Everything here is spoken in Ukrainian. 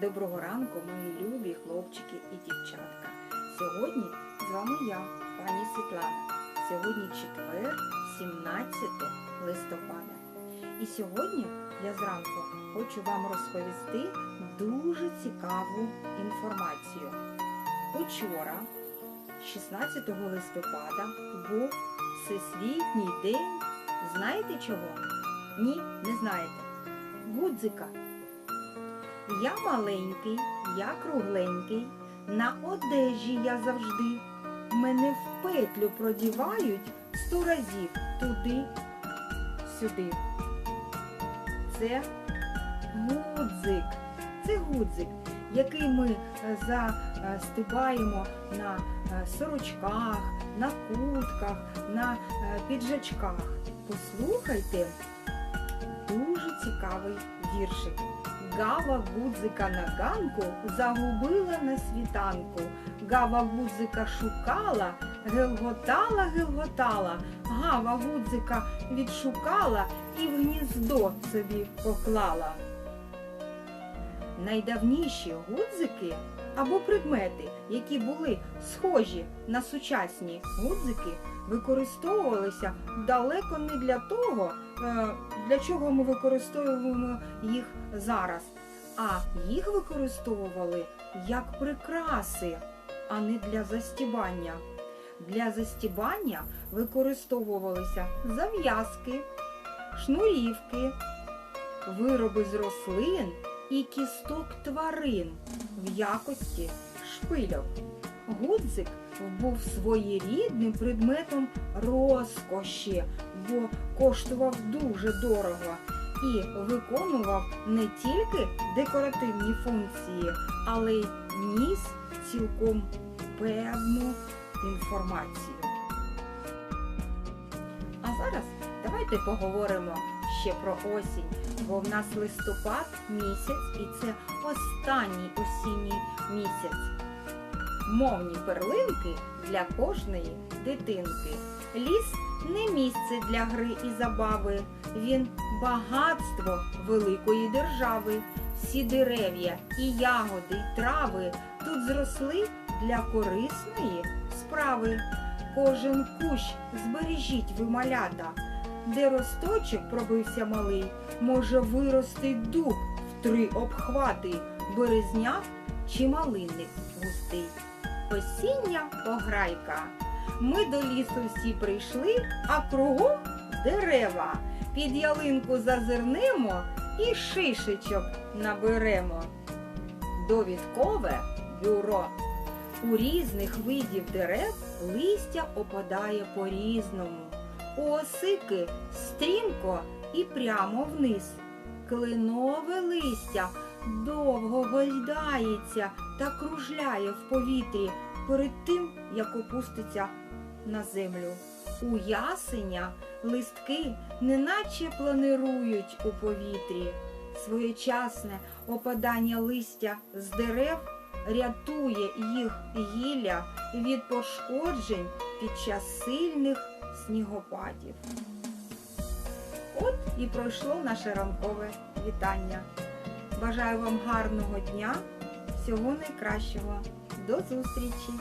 Доброго ранку, мої любі хлопчики і дівчатка. Сьогодні з вами я, пані Світлана. Сьогодні четвер, 17 листопада. І сьогодні я зранку хочу вам розповісти дуже цікаву інформацію. Учора, 16 листопада, був Всесвітній день. Знаєте чого? Ні, не знаєте. Гудзика. Я маленький, я кругленький, на одежі я завжди. Мене в петлю продівають сто разів туди, сюди. Це гудзик. Це гудзик, який ми е, застибаємо на е, сорочках, на куртках, на е, піджачках. Послухайте цікавий віршик. Гава гудзика на ганку загубила на світанку. Гава гудзика шукала, гелготала, гелготала. Гава гудзика відшукала і в гніздо собі поклала. Найдавніші гудзики або предмети, які були схожі на сучасні гудзики, використовувалися далеко не для того, е, для чого ми використовуємо їх зараз, а їх використовували як прикраси, а не для застібання. Для застібання використовувалися зав'язки, шнурівки, вироби з рослин і кісток тварин в якості шпильок. Гудзик був своєрідним предметом розкоші, бо коштував дуже дорого і виконував не тільки декоративні функції, але й ніс цілком певну інформацію. А зараз давайте поговоримо ще про осінь, бо в нас листопад місяць і це останній осінній місяць. Мовні перлинки для кожної дитинки. Ліс не місце для гри і забави, він багатство великої держави. Всі дерев'я і ягоди, й трави тут зросли для корисної справи. Кожен кущ збережіть ви малята, де росточок пробився малий, може вирости дуб в три обхвати, березняк чи малинник густий. Осіння пограйка. Ми до лісу всі прийшли, а кругом дерева. Під ялинку зазирнемо і шишечок наберемо. Довідкове бюро. У різних видів дерев листя опадає по-різному. У осики стрімко і прямо вниз. Клинове листя довго гойдається та кружляє в повітрі перед тим, як опуститься на землю. У ясеня листки неначе планирують у повітрі. Своєчасне опадання листя з дерев рятує їх гілля від пошкоджень під час сильних снігопадів. От і пройшло наше ранкове вітання. Бажаю вам гарного дня, всього найкращого. До зустрічі!